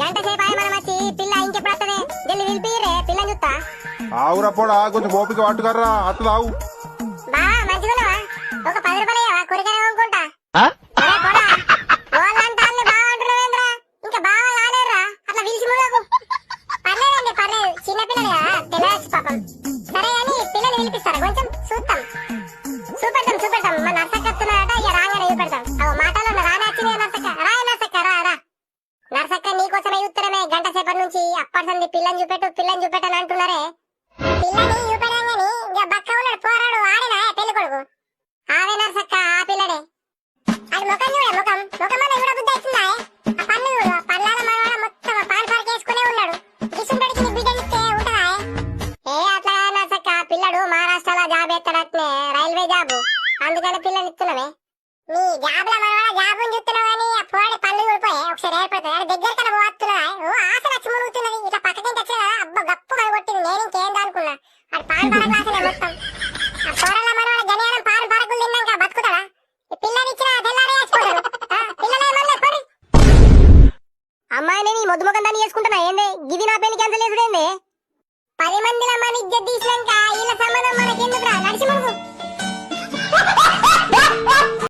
గంట సేపు మనం వచ్చి పిల్ల ఇంకెప్పుడు వస్తుంది జల్లి పిలిపిరే పిల్లని చూస్తా ఆవురా పోడా కొంచెం ఓపిక పట్టుకర్రా అట్లా తావు బా మంచిగున్నావా ఒక పది రూపాయలు ఇయ్యవా కూరగాయలు కొనుక్కుంటా. అరే పోడా వాళ్ళంటే అన్ని బాగా అంటున్నావేంద్రా ఇంకా బాగా కాలేరురా అట్లా పిలిచి ముడకు పర్లేదండి పర్లేదు. చిన్న పిల్లలు కదా తెలియచ్చు పాపం. సరే అని పిల్లలు పిలిపిస్తారా కొంచెం కోసమే నీకోసమే గంట సేపటి నుంచి అప్పటి సంది పిల్లని చూపెట్టు పిల్లని చూపెట్టని అంటున్నారే. పిల్లని చూపెట్టగాని ఇంకా బక్క ఉన్నాడు పోరాడు ఆడినా? పెళ్ళి కొడుకు? ఆవే నర్సక్క ఆ పిల్లడే. అది ముఖం చూడ ముఖం. ముఖం వల్ల కూడా బుద్ధి అవుతుందా ఆ పన్ను చూడు ఆ పన్నాల మనవాడ మొత్తం ఆ పాన్ పార్క్ వేసుకునే ఉన్నాడు. కిసుంటడికి నీ బిడ్డ ఇస్తే ఉంటుందా ఏ? అట్లా నర్సక్క పిల్లడు మహారాష్ట్రలో జాబ్ ఎత్తడట్నే రైల్వే జాబు. అందుకని పిల్లని ఇస్తున్నామే. నీ జాబ్ల మనవాడ అమ్మాయిని నీ మొద్దు ముఖం దాన్ని చేసుకుంటున్నా ఏంది? గిది నా పెళ్ళి క్యాన్సిల్ చేసుడేంది పది మందిలో మన ఇజ్జత్ తీసినాక వీళ్ళ